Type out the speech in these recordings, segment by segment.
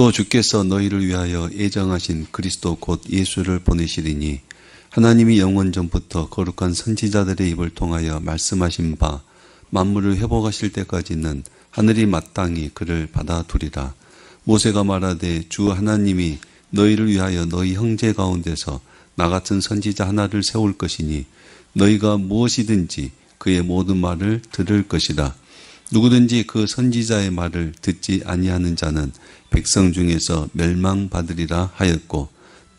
또 주께서 너희를 위하여 예정하신 그리스도 곧 예수를 보내시리니 하나님이 영원 전부터 거룩한 선지자들의 입을 통하여 말씀하신 바 만물을 회복하실 때까지는 하늘이 마땅히 그를 받아두리라. 모세가 말하되 주 하나님이 너희를 위하여 너희 형제 가운데서 나 같은 선지자 하나를 세울 것이니 너희가 무엇이든지 그의 모든 말을 들을 것이라. 누구든지 그 선지자의 말을 듣지 아니하는 자는 백성 중에서 멸망받으리라 하였고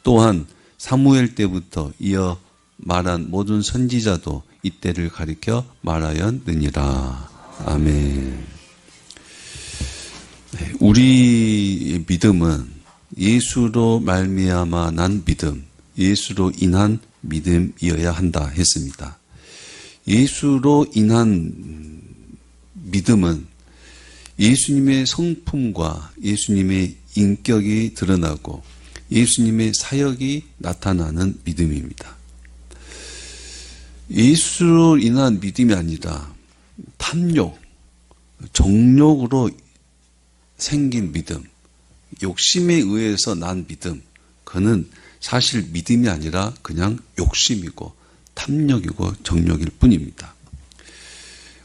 또한 사무엘 때부터 이어 말한 모든 선지자도 이때를 가리켜 말하였느니라. 아멘. 네, 우리 믿음은 예수로 말미암아 난 믿음, 예수로 인한 믿음이어야 한다 했습니다. 예수로 인한 믿음은 예수님의 성품과 예수님의 인격이 드러나고 예수님의 사역이 나타나는 믿음입니다. 예수로 인한 믿음이 아니라 탐욕, 정욕으로 생긴 믿음, 욕심에 의해서 난 믿음, 그는 사실 믿음이 아니라 그냥 욕심이고 탐욕이고 정욕일 뿐입니다.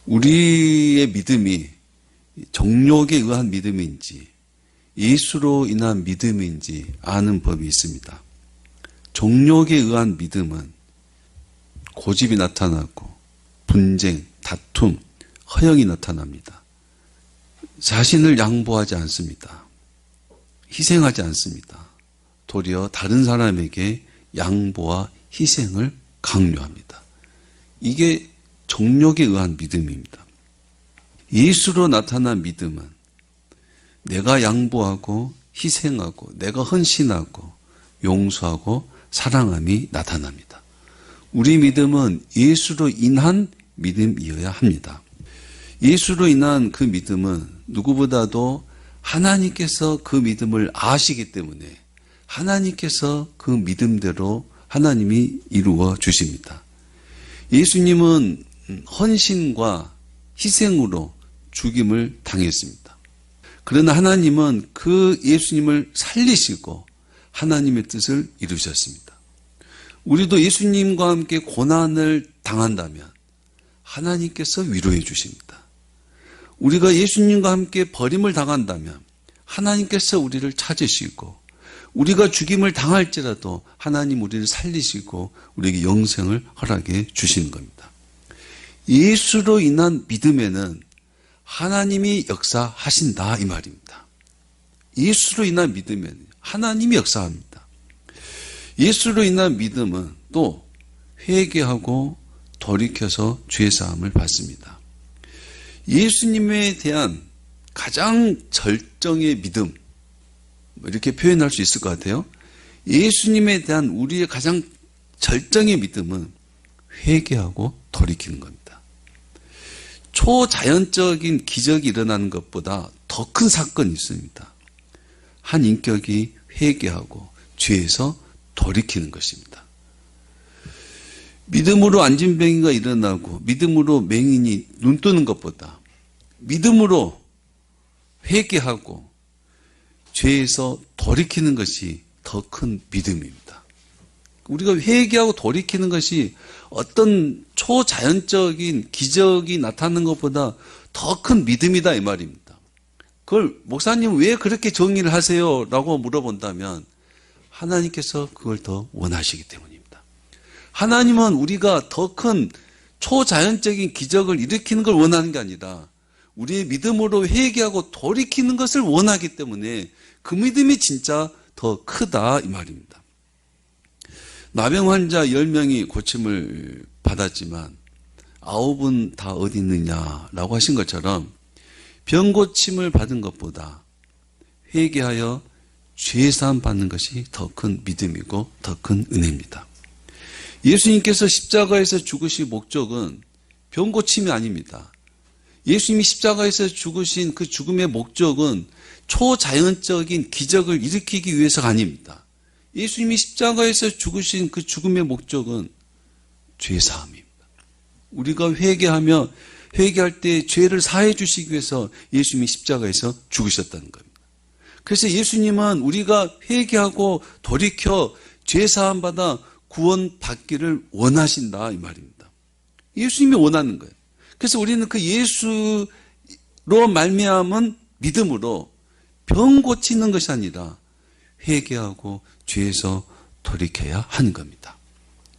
우리의 믿음이 정욕에 의한 믿음인지 예수로 인한 믿음인지 아는 법이 있습니다. 정욕에 의한 믿음은 고집이 나타나고 분쟁, 다툼, 허영이 나타납니다. 자신을 양보하지 않습니다. 희생하지 않습니다. 도리어 다른 사람에게 양보와 희생을 강요합니다. 이게 정욕에 의한 믿음입니다. 예수로 나타난 믿음은 내가 양보하고 희생하고 내가 헌신하고 용서하고 사랑함이 나타납니다. 우리 믿음은 예수로 인한 믿음이어야 합니다. 예수로 인한 그 믿음은 누구보다도 하나님께서 그 믿음을 아시기 때문에 하나님께서 그 믿음대로 하나님이 이루어 주십니다. 예수님은 헌신과 희생으로 죽임을 당했습니다. 그러나 하나님은 그 예수님을 살리시고 하나님의 뜻을 이루셨습니다. 우리도 예수님과 함께 고난을 당한다면 하나님께서 위로해 주십니다. 우리가 예수님과 함께 버림을 당한다면 하나님께서 우리를 찾으시고 우리가 죽임을 당할지라도 하나님 우리를 살리시고 우리에게 영생을 허락해 주시는 겁니다. 예수로 인한 믿음에는 하나님이 역사하신다 이 말입니다. 예수로 인한 믿음에는 하나님이 역사합니다. 예수로 인한 믿음은 또 회개하고 돌이켜서 죄 사함을 받습니다. 예수님에 대한 가장 절정의 믿음 이렇게 표현할 수 있을 것 같아요. 예수님에 대한 우리의 가장 절정의 믿음은 회개하고 돌이키는 겁니다. 초자연적인 기적이 일어나는 것보다 더 큰 사건이 있습니다. 한 인격이 회개하고 죄에서 돌이키는 것입니다. 믿음으로 안진뱅이가 일어나고 믿음으로 맹인이 눈 뜨는 것보다 믿음으로 회개하고 죄에서 돌이키는 것이 더 큰 믿음입니다. 우리가 회개하고 돌이키는 것이 어떤 초자연적인 기적이 나타나는 것보다 더 큰 믿음이다 이 말입니다. 그걸 목사님 왜 그렇게 정의를 하세요? 라고 물어본다면 하나님께서 그걸 더 원하시기 때문입니다. 하나님은 우리가 더 큰 초자연적인 기적을 일으키는 걸 원하는 게 아니라 우리의 믿음으로 회개하고 돌이키는 것을 원하기 때문에 그 믿음이 진짜 더 크다 이 말입니다. 나병 환자 10명이 고침을 받았지만 아홉은 다 어디 있느냐라고 하신 것처럼 병 고침을 받은 것보다 회개하여 죄 사함 받는 것이 더 큰 믿음이고 더 큰 은혜입니다. 예수님께서 십자가에서 죽으신 목적은 병 고침이 아닙니다. 예수님이 십자가에서 죽으신 그 죽음의 목적은 초자연적인 기적을 일으키기 위해서가 아닙니다. 예수님이 십자가에서 죽으신 그 죽음의 목적은 죄사함입니다. 우리가 회개하며 회개할 때 죄를 사해 주시기 위해서 예수님이 십자가에서 죽으셨다는 겁니다. 그래서 예수님은 우리가 회개하고 돌이켜 죄 사함 받아 구원 받기를 원하신다 이 말입니다. 예수님이 원하는 거예요. 그래서 우리는 그 예수로 말미암은 믿음으로 병 고치는 것이 아니라 회개하고 죄에서 돌이켜야 하는 겁니다.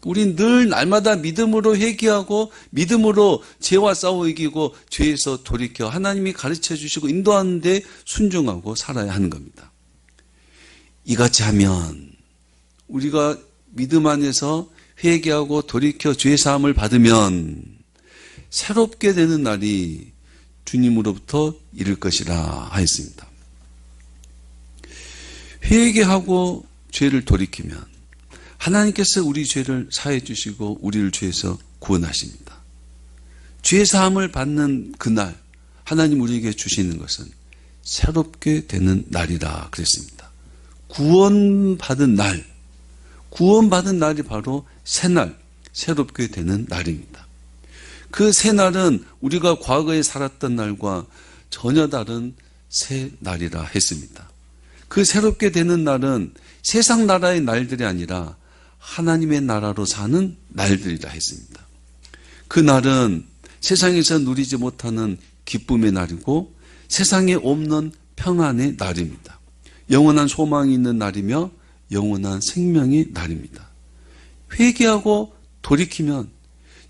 우린 늘 날마다 믿음으로 회개하고 믿음으로 죄와 싸워 이기고 죄에서 돌이켜 하나님이 가르쳐 주시고 인도하는데 순종하고 살아야 하는 겁니다. 이같이 하면 우리가 믿음 안에서 회개하고 돌이켜 죄 사함을 받으면 새롭게 되는 날이 주님으로부터 이를 것이라 하였습니다. 회개하고 죄를 돌이키면 하나님께서 우리 죄를 사해 주시고 우리를 죄에서 구원하십니다. 죄 사함을 받는 그날 하나님 우리에게 주시는 것은 새롭게 되는 날이라 그랬습니다. 구원받은 날, 구원받은 날이 바로 새날, 새롭게 되는 날입니다. 그 새날은 우리가 과거에 살았던 날과 전혀 다른 새 날이라 했습니다. 그 새롭게 되는 날은 세상 나라의 날들이 아니라 하나님의 나라로 사는 날들이라 했습니다. 그 날은 세상에서 누리지 못하는 기쁨의 날이고 세상에 없는 평안의 날입니다. 영원한 소망이 있는 날이며 영원한 생명의 날입니다. 회개하고 돌이키면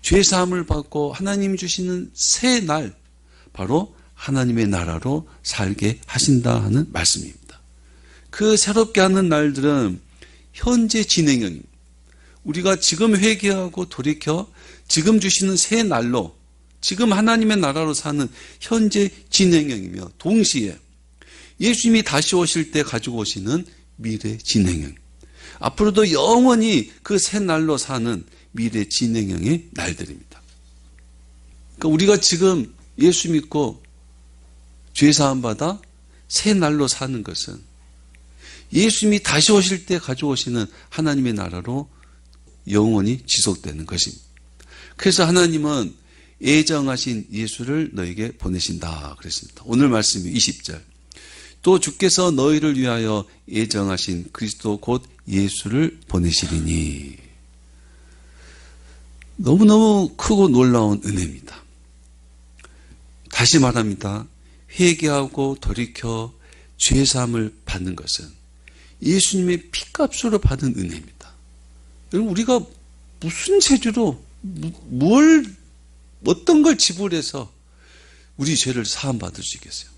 죄 사함을 받고 하나님 주시는 새 날 바로 하나님의 나라로 살게 하신다 하는 말씀입니다. 그 새롭게 하는 날들은 현재 진행형입니다. 우리가 지금 회개하고 돌이켜 지금 주시는 새 날로 지금 하나님의 나라로 사는 현재 진행형이며 동시에 예수님이 다시 오실 때 가지고 오시는 미래 진행형. 앞으로도 영원히 그 새 날로 사는 미래 진행형의 날들입니다. 그러니까 우리가 지금 예수 믿고 죄 사함 받아 새 날로 사는 것은 예수님이 다시 오실 때 가져오시는 하나님의 나라로 영원히 지속되는 것입니다. 그래서 하나님은 예정하신 예수를 너에게 보내신다 그랬습니다. 오늘 말씀이 20절. 또 주께서 너희를 위하여 예정하신 그리스도 곧 예수를 보내시리니 너무너무 크고 놀라운 은혜입니다. 다시 말합니다. 회개하고 돌이켜 죄 사함을 받는 것은 예수님의 피값으로 받은 은혜입니다. 여러분 우리가 무슨 재주로 뭘 어떤 걸 지불해서 우리 죄를 사함 받을 수 있겠어요?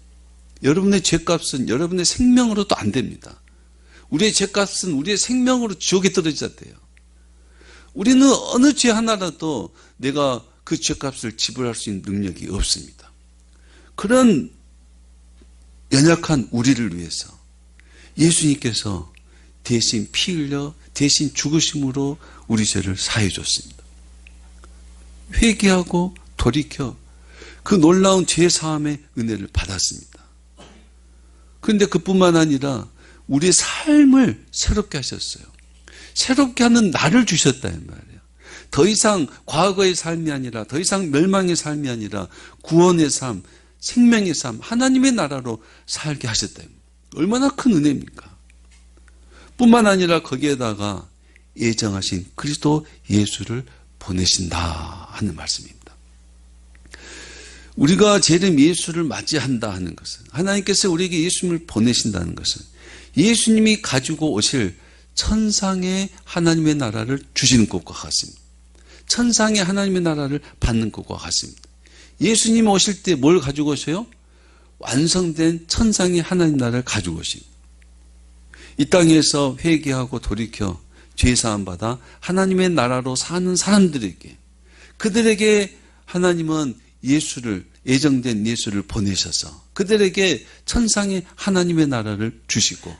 여러분의 죄값은 여러분의 생명으로도 안 됩니다. 우리의 죄값은 우리의 생명으로 지옥에 떨어져야 돼요. 우리는 어느 죄 하나라도 내가 그 죄값을 지불할 수 있는 능력이 없습니다. 그런 연약한 우리를 위해서 예수님께서 대신 피 흘려 대신 죽으심으로 우리 죄를 사해 줬습니다. 회개하고 돌이켜 그 놀라운 죄 사함의 은혜를 받았습니다. 그런데 그뿐만 아니라 우리의 삶을 새롭게 하셨어요. 새롭게 하는 나를 주셨다 이 말이에요. 더 이상 과거의 삶이 아니라 더 이상 멸망의 삶이 아니라 구원의 삶, 생명의 삶, 하나님의 나라로 살게 하셨다. 얼마나 큰 은혜입니까? 뿐만 아니라 거기에다가 예정하신 그리스도 예수를 보내신다 하는 말씀입니다. 우리가 재림 예수를 맞이한다 하는 것은 하나님께서 우리에게 예수님을 보내신다는 것은 예수님이 가지고 오실 천상의 하나님의 나라를 주시는 것과 같습니다. 천상의 하나님의 나라를 받는 것과 같습니다. 예수님 오실 때 뭘 가지고 오셔요? 완성된 천상의 하나님 나라를 가지고 오십니다. 이 땅에서 회개하고 돌이켜 죄사함 받아 하나님의 나라로 사는 사람들에게 그들에게 하나님은 예수를 예정된 예수를 보내셔서 그들에게 천상의 하나님의 나라를 주시고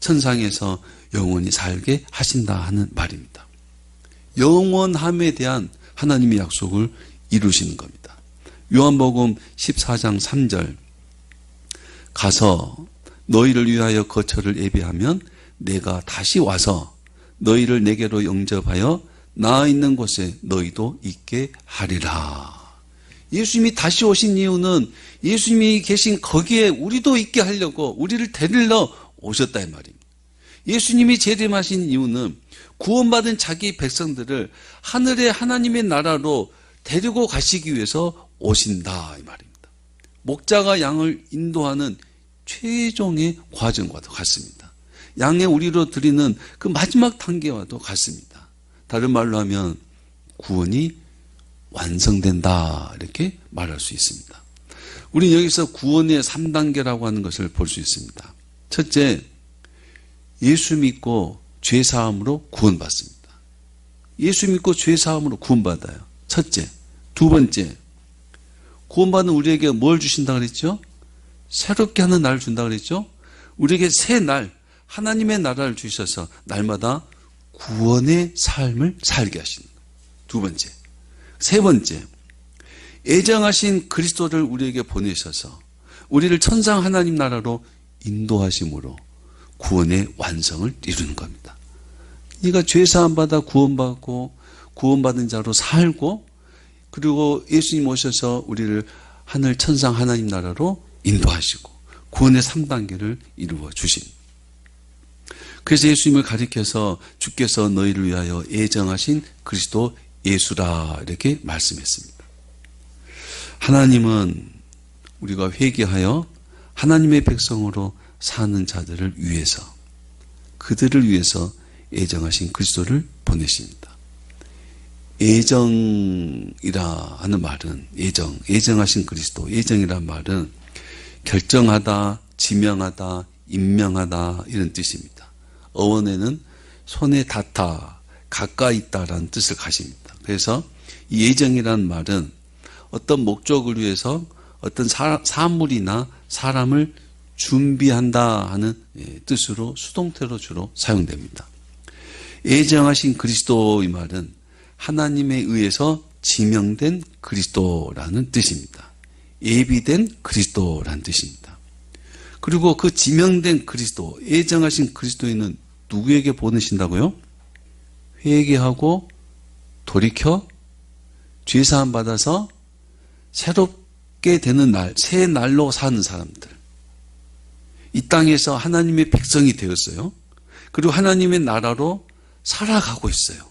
천상에서 영원히 살게 하신다 하는 말입니다. 영원함에 대한 하나님의 약속을 이루시는 겁니다. 요한복음 14장 3절 가서 너희를 위하여 거처를 예비하면 내가 다시 와서 너희를 내게로 영접하여 나 있는 곳에 너희도 있게 하리라. 예수님이 다시 오신 이유는 예수님이 계신 거기에 우리도 있게 하려고 우리를 데리러 오셨다 이 말입니다. 예수님이 재림하신 이유는 구원받은 자기 백성들을 하늘의 하나님의 나라로 데리고 가시기 위해서 오신다 이 말입니다. 목자가 양을 인도하는 최종의 과정과도 같습니다. 양의 우리로 드리는 그 마지막 단계와도 같습니다. 다른 말로 하면 구원이 완성된다 이렇게 말할 수 있습니다. 우리 여기서 구원의 3단계라고 하는 것을 볼 수 있습니다. 첫째, 예수 믿고 죄 사함으로 구원받습니다. 예수 믿고 죄 사함으로 구원받아요. 첫째. 두 번째. 구원받은 우리에게 뭘 주신다 그랬죠? 새롭게 하는 날을 준다 그랬죠? 우리에게 새 날, 하나님의 나라를 주셔서 날마다 구원의 삶을 살게 거예요. 두 번째. 세 번째. 애정하신 그리스도를 우리에게 보내셔서 우리를 천상 하나님 나라로 인도하심으로 구원의 완성을 이루는 겁니다. 네가 죄 사함 받아 구원받고 구원받은 자로 살고 그리고 예수님 오셔서 우리를 하늘 천상 하나님 나라로 인도하시고 구원의 3단계를 이루어 주십니다. 그래서 예수님을 가리켜서 주께서 너희를 위하여 애정하신 그리스도 예수라 이렇게 말씀했습니다. 하나님은 우리가 회개하여 하나님의 백성으로 사는 자들을 위해서 그들을 위해서 애정하신 그리스도를 보내십니다. 애정이라 하는 말은 애정, 애정하신 그리스도, 애정이란 말은 결정하다, 지명하다, 임명하다 이런 뜻입니다. 어원에는 손에 닿다, 가까이 있다라는 뜻을 가집니다. 그래서 이 애정이란 말은 어떤 목적을 위해서 어떤 사, 사물이나 사람을 준비한다 하는 예, 뜻으로 수동태로 주로 사용됩니다. 애정하신 그리스도 이 말은 하나님에 의해서 지명된 그리스도라는 뜻입니다. 예비된 그리스도라는 뜻입니다. 그리고 그 지명된 그리스도, 애정하신 그리스도인은 누구에게 보내신다고요? 회개하고 돌이켜 죄사함 받아서 새롭게 되는 날, 새 날로 사는 사람들. 이 땅에서 하나님의 백성이 되었어요. 그리고 하나님의 나라로 살아가고 있어요.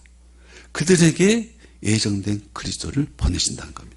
그들에게 예정된 그리스도를 보내신다는 겁니다.